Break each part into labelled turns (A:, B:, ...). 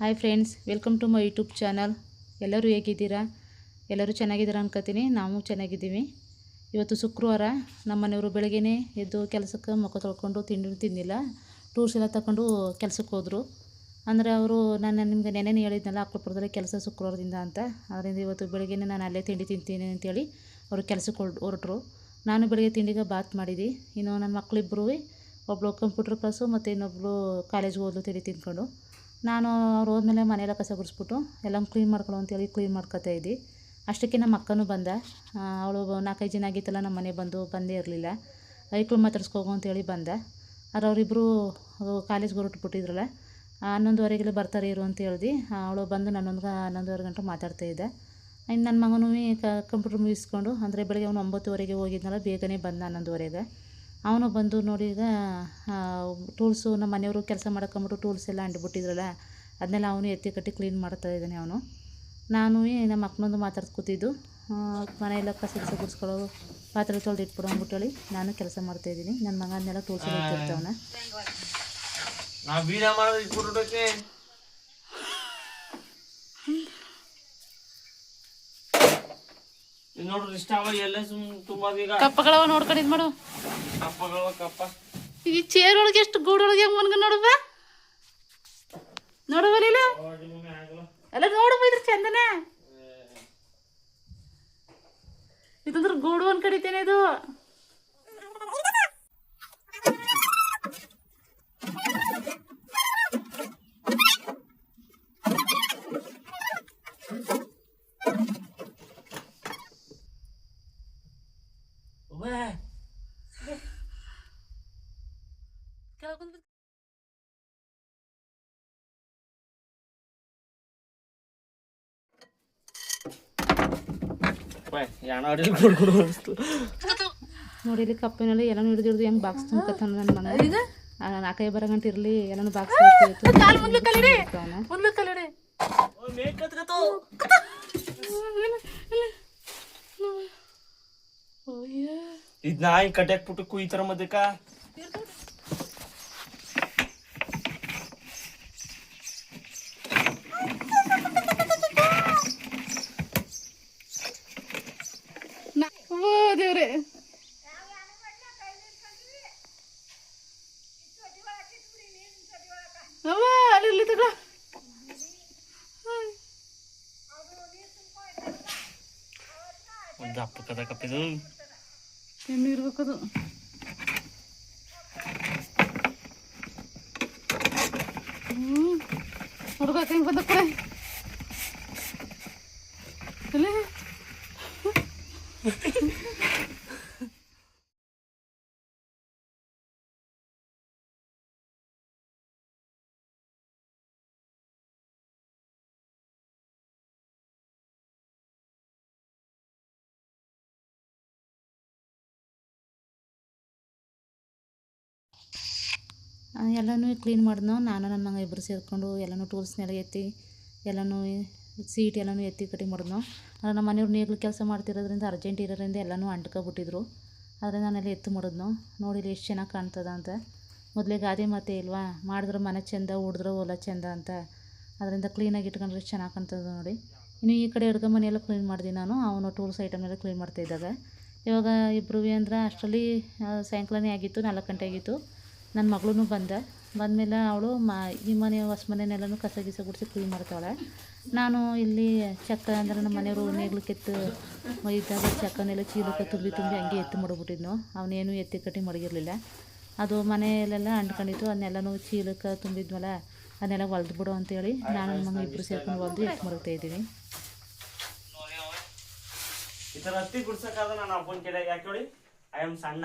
A: Hi friends welcome to my YouTube channel ಎಲ್ಲರೂ ಹೇಗಿದ್ದೀರಾ? ಎಲ್ಲರೂ ಚೆನ್ನಾಗಿದ್ದೀರಾ ಅನ್ಕೋತೀನಿ. ನಾವು ಚೆನ್ನಾಗಿದ್ದೀವಿ. ಇವತ್ತು ಶುಕ್ರವಾರ ನಮ್ಮ ಮನೆಯವರು ಬೆಳಗ್ಗೆನೇ ಎದ್ದು ಕೆಲಸಕ್ಕೆ ಮುಖ ತೊಳ್ಕೊಂಡು ತಿಂಡಿ ತಿಂದಿಲ್ಲ. ಟೂರ್ಸ್ ಎಲ್ಲ ತಗೊಂಡು ಕೆಲಸಕ್ಕೆ ಹೋದರು. ಅಂದರೆ ಅವರು ನಾನು ನಿಮಗೆ ನೆನೆನೇ ಹೇಳಿದ್ನಲ್ಲ ಅಕ್ಕಪುರದಲ್ಲಿ ಕೆಲಸ ಶುಕ್ರವಾರದಿಂದ ಅಂತ. ಅದರಿಂದ ಇವತ್ತು ಬೆಳಗ್ಗೆನೇ ನಾನು ಅಲ್ಲೇ ತಿಂಡಿ ತಿಂತೀನಿ ಅಂತೇಳಿ ಅವರು ಕೆಲಸಕ್ಕೆ ಹೊರಟ್ರು. ನಾನು ಬೆಳಗ್ಗೆ ತಿಂಡಿಗೆ ಬಾತ್ ಮಾಡಿದ್ದೆ. ಇನ್ನು ನನ್ನ ಮಕ್ಕಳಿಬ್ಬರು ಒಬ್ಬಳು ಕಂಪ್ಯೂಟರ್ ಕ್ಲಾಸು ಮತ್ತು ಇನ್ನೊಬ್ಬಳು ಕಾಲೇಜ್ಗೆ ಹೋದ್ಲು ತಿಂಡಿ ತಿಂದ್ಕೊಂಡು. ನಾನು ಅವ್ರು ಹೋದ್ಮೇಲೆ ಮನೆಯೆಲ್ಲ ಕಸ ಗುಡಿಸ್ಬಿಟ್ಟು ಎಲ್ಲ ಕ್ಲೀನ್ ಮಾಡ್ಕೊಳ್ಳೋ ಅಂತೇಳಿ ಕ್ಲೀನ್ ಮಾಡ್ಕೊತಾ ಇದ್ದಿ. ಅಷ್ಟಕ್ಕೆ ನಮ್ಮ ಅಕ್ಕನೂ ಬಂದ. ಅವಳು ನಾಲ್ಕೈದು ಜನ ಆಗಿತ್ತಲ್ಲ ನಮ್ಮ ಮನೆ ಬಂದು ಬಂದೇ ಇರಲಿಲ್ಲ. ಐಕ್ಳು ಮಾತಾಡ್ಸ್ಕೋಗು ಅಂತೇಳಿ ಬಂದ. ಆದ್ರೆ ಅವರಿಬ್ಬರು ಕಾಲೇಜ್ಗೆ ಹೊರಟುಬಿಟ್ಟಿದ್ರಲ್ಲ ಹನ್ನೊಂದುವರೆಗೆಲ್ಲ ಬರ್ತಾರೆ ಇರು ಅಂತ ಹೇಳ್ದು. ಅವಳು ಬಂದು ನನ್ನೊಂದು ಹನ್ನೊಂದುವರೆ ಗಂಟೆ ಮಾತಾಡ್ತಾ ಇದ್ದೆ. ಇನ್ನು ನನ್ನ ಮಗನೂ ಕಂಪ್ಯೂಟರ್ ಮುಗಿಸ್ಕೊಂಡು, ಅಂದರೆ ಬೆಳಗ್ಗೆ ಅವನು ಒಂಬತ್ತುವರೆಗೆ ಹೋಗಿದ್ನಲ್ಲ, ಬೇಗನೆ ಬಂದ ಹನ್ನೊಂದುವರೆಗೆ. ಅವನು ಬಂದು ನೋಡಿ ಈಗ ಟೂಲ್ಸು ನಮ್ಮ ಮನೆಯವರು ಕೆಲಸ ಮಾಡ್ಕೊಂಬಿಟ್ಟು ಟೂಲ್ಸ್ ಎಲ್ಲ ಅಂಟ್ಬಿಟ್ಟಿದ್ರಲ್ಲ, ಅದನ್ನೆಲ್ಲ ಅವನು ಎತ್ತಿ ಕಟ್ಟಿ ಕ್ಲೀನ್ ಮಾಡ್ತಾ ಇದ್ದಾನೆ ಅವನು. ನಾನು ನಮ್ಮ ಅಕ್ಕನೊಂದು ಮಾತಾಡ್ದು ಕೂತಿದ್ದು. ಮನೆಯೆಲ್ಲ ಕಸ ಕಸ ಪಾತ್ರೆ ತೊಳೆದು ಇಟ್ಬಿಡು ಅಂದ್ಬಿಟ್ಟೇಳಿ ನಾನು ಕೆಲಸ ಮಾಡ್ತಾಯಿದ್ದೀನಿ ನನ್ನ ಮಗ ಅದನ್ನೆಲ್ಲ ಟೂಲ್ಸ್ ಎತ್ತಿರ್ತಾವನ
B: ನಾ ಬೀಡ ಮಾಡೋದು ಇಟ್ಬಿಟ್ಬಿಟ್ಟೆ ನೋಡ್ರಿ ಇಷ್ಟ ಅವ ಎಲ್ಲ ಸುಮ್ ತುಂಬಾ ಈಗ
A: ಕಪ್ಪಗಳವ ನೋಡ್ಕೊಂಡು ಇದು ಮಾಡು.
B: ಕಪ್ಪ.
A: ಈ ಚೇರ್ ಒಳಗೆ ಎಷ್ಟು ಗೂಡೊಳಗೆ ಮನ್ಗ ನೋಡುವ ನೋಡುವಲಿಲ್ಲ ಎಲ್ಲ ನೋಡುವ ಇದ್ರ ಚಂದನ. ಇದಂದ್ರೆ ಗೂಡು ಒಂದ್ ಕಡಿತೇನೆ ಇದು. ಇಲ್ಲಿ ಕಪ್ಪಿನಲ್ಲಿ ಎಲ್ಲ ಹಿಡಿದು ಹಿಡಿದು ಹೆಂಗ್ ಬಾಕ್ಸ್ ತುಂಬ್ಕತ್ತಾನ ನನ್ನ ಮಗ ನಾಲ್ಕೈ ಬರೋ ಗಂಟೆ ಇರ್ಲಿ ಎಲ್ಲಾನು ಬಾಕ್ಸ್
B: ಇದ್ ನಾಯಿ ಪುಟ್ಟು ಕುಯ್ತಾರ ಮದ್ದಕ್ಕ
A: ದೇವ್ರೆ ಅವ್ವ ಅಲ್ಲಿ ಇಲ್ಲಿ ತಗೋ
B: ಒಂದ್ ದಪ್ಪ ಕದ ಕಪ್ಪಿದು.
A: ಎಣ್ಣೆ ಇರ್ಬೇಕದು. ಹುಡುಗ ಹೆಂಗೆ ಬಂದ ಕಡೆ ಎಲ್ಲಿ? ಆ, ಎಲ್ಲನೂ ಕ್ಲೀನ್ ಮಾಡಿದ್ನೋ ನಾನು ನನ್ನ ಮಗ ಇಬ್ಬರು ಸೇರಿಕೊಂಡು ಎಲ್ಲನೂ ಟೂಲ್ಸ್ನೆಲ್ಲ ಎತ್ತಿ, ಎಲ್ಲನೂ ಸೀಟ್ ಎಲ್ಲನೂ ಎತ್ತಿ ಕಟಿಂಗ್ ಮಾಡಿದ್ನೋ ಆದರೆ ನಮ್ಮ ಮನೆಯವ್ರು ನೇಗ್ಲು ಕೆಲಸ ಮಾಡ್ತಿರೋದ್ರಿಂದ ಅರ್ಜೆಂಟ್ ಇರೋದ್ರಿಂದ ಎಲ್ಲನೂ ಅಂಟ್ಕೊಬಿಟ್ಟಿದ್ರು. ಆದರೆ ನಾನೆಲ್ಲ ಎತ್ತು ಮಾಡಿದ್ನು ನೋಡಿ ಎಷ್ಟು ಚೆನ್ನಾಗಿ ಕಾಣ್ತದ ಅಂತ. ಮೊದಲೇ ಗಾದೆ ಮತ್ತೆ ಇಲ್ವಾ? ಮಾಡಿದ್ರೆ ಮನೆ ಚೆಂದ, ಉಡಿದ್ರೆ ಹೊಲ ಚೆಂದ ಅಂತ. ಅದರಿಂದ ಕ್ಲೀನಾಗಿ ಇಟ್ಕೊಂಡ್ರೆ ಚೆನ್ನಾಗಿ ಕಾಣ್ತದೆ ನೋಡಿ. ಇನ್ನು ಈ ಕಡೆ ಅಡುಗೆ ಮನೆಯೆಲ್ಲ ಕ್ಲೀನ್ ಮಾಡಿದೆ ನಾನು. ಅವನು ಟೂಲ್ಸ್ ಐಟಮ್ನೆಲ್ಲ ಕ್ಲೀನ್ ಮಾಡ್ತಾ ಇದ್ದಾಗ ಇವಾಗ ಇಬ್ಬರು ಅಂದ್ರೆ ಅಷ್ಟರಲ್ಲಿ ಸಾಯಂಕಾಲನೇ ಆಗಿತ್ತು, ನಾಲ್ಕು ಗಂಟೆ ಆಗಿತ್ತು. ನನ್ನ ಮಗಳೂ ಬಂದ. ಬಂದಮೇಲೆ ಅವಳು ಮಾ, ಈ ಮನೆ, ಹೊಸ ಮನೆಯೆಲ್ಲನೂ ಕಸ ಗಿಸ ಗುಡಿಸಿ ಕ್ಲೀನ್ ಮಾಡ್ತಾಳೆ. ನಾನು ಇಲ್ಲಿ ಚಕ್ಕ ಅಂದ್ರೆ ನಮ್ಮ ಮನೆಯವರು ನೇಗ್ಲು ಕೆತ್ತು ಇದ್ದಾಗ ಚಕ್ಕನೆಲ್ಲ ಚೀಲಕ್ಕೆ ತುಂಬಿ ತುಂಬಿ ಹಂಗೆ ಎತ್ತು ಮಾಡಿಬಿಟ್ಟಿದ್ನು ಅವನೇನು ಎತ್ತಿ ಕಟ್ಟಿ ಮಡಗಿರಲಿಲ್ಲ. ಅದು ಮನೆಯಲ್ಲೆಲ್ಲ ಅಂಟ್ಕೊಂಡಿತ್ತು. ಅದನ್ನೆಲ್ಲನೂ ಚೀಲಕ್ಕೆ ತುಂಬಿದ್ವಲ್ಲ, ಅದನ್ನೆಲ್ಲ ಹೊಲ್ದು ಬಿಡು ಅಂತೇಳಿ ನಾನು ಮಗ ಇಬ್ಬರು ಸೇರ್ಕೊಂಡು ಹೊಲ್ದು ಎತ್ತು ಮಡಗ್ತಾ
B: ಇದ್ದೀನಿ ಸಣ್ಣ.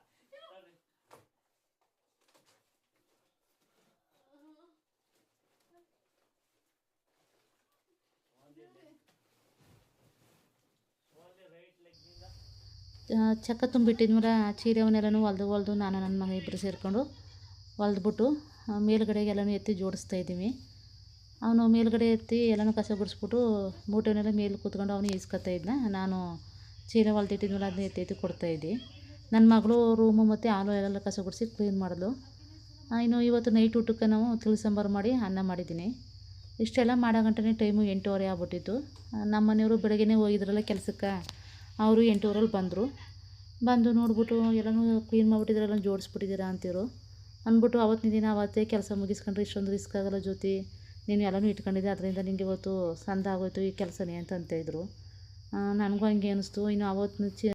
A: ಚಕ್ಕ ತುಂಬಿಟ್ಟಿದ್ಮೇಲೆ ಚೀರೆ ಚೀರೆವನ್ನೆಲ್ಲನೂ ಹೊಲ್ದು ಹೊಲ್ದು ನಾನು ನನ್ನ ಮಗ ಇಬ್ಬರು ಸೇರಿಕೊಂಡು ಹೊಲ್ದ್ಬಿಟ್ಟು ಮೇಲುಗಡೆಗೆಲ್ಲನೂ ಮೇಲ್ಗಡೆಗೆ ಎಲ್ಲನೂ ಎತ್ತಿ ಜೋಡಿಸ್ತಾ ಇದ್ದೀವಿ. ಅವನು ಮೇಲುಗಡೆ ಎತ್ತಿ ಎಲ್ಲನೂ ಕಸ ಗುಡಿಸ್ಬಿಟ್ಟು ಮೂಟೆನೆಲ್ಲ ಮೇಲೆ ಕೂತ್ಕೊಂಡು ಅವನು ಈಸ್ಕೊತಾ ಇದ್ನ. ನಾನು ಚೀಲ ಹೊಲ್ದಿಟ್ಟಿದ್ಮೇಲೆ ಅದನ್ನ ಎತ್ತಿ ಎತ್ತಿ ಕೊಡ್ತಾಯಿದ್ದೆ ನನ್ನ ಮಗಳು ರೂಮು ಮತ್ತು ಹಾಲು ಎಲ್ಲ ಕಸ ಗುಡಿಸಿ ಕ್ಲೀನ್ ಮಾಡಿದ್ಲು. ಇನ್ನು ಇವತ್ತು ನೈಟ್ ಊಟಕ್ಕೆ ನಾವು ತಿಳಿ ಸಾಂಬಾರು ಮಾಡಿ ಅನ್ನ ಮಾಡಿದ್ದೀನಿ. ಇಷ್ಟೆಲ್ಲ ಮಾಡೋ ಗಂಟೆ ಟೈಮು ಎಂಟೂವರೆ ಆಗ್ಬಿಟ್ಟಿತ್ತು. ನಮ್ಮ ಮನೆಯವರು ಬೆಳಗ್ಗೆನೇ ಹೋಗಿದ್ರಲ್ಲ ಕೆಲಸಕ್ಕೆ ಅವರು ಎಂಟೂವರೆಲಿ ಬಂದರು. ಬಂದು ನೋಡ್ಬಿಟ್ಟು ಎಲ್ಲನೂ ಕ್ಲೀನ್ ಮಾಡಿಬಿಟ್ಟಿದ್ರೆ ಎಲ್ಲ ಜೋಡಿಸ್ಬಿಟ್ಟಿದ್ದೀರಾ ಅಂತಿರು ಅಂದ್ಬಿಟ್ಟು ಅವತ್ತಿನ ದಿನ ಅವತ್ತೇ ಕೆಲಸ ಮುಗಿಸ್ಕೊಂಡ್ರೆ, ಇಷ್ಟೊಂದು ರಿಸ್ಕ್ ಆಗಲ್ಲ ಜೊತೆ ನೀನು ಎಲ್ಲನೂ ಇಟ್ಕೊಂಡಿದ್ದೆ, ಅದರಿಂದ ನಿಂಗೆ ಇವತ್ತು ಸಂದ ಆಗೋಯ್ತು ಈ ಕೆಲಸನೇ ಅಂತ ಅಂತಿದ್ರು ನನಗೂ ಹಂಗೆ ಅನ್ನಿಸ್ತು ಇನ್ನು ಅವತ್ತು ಚಿ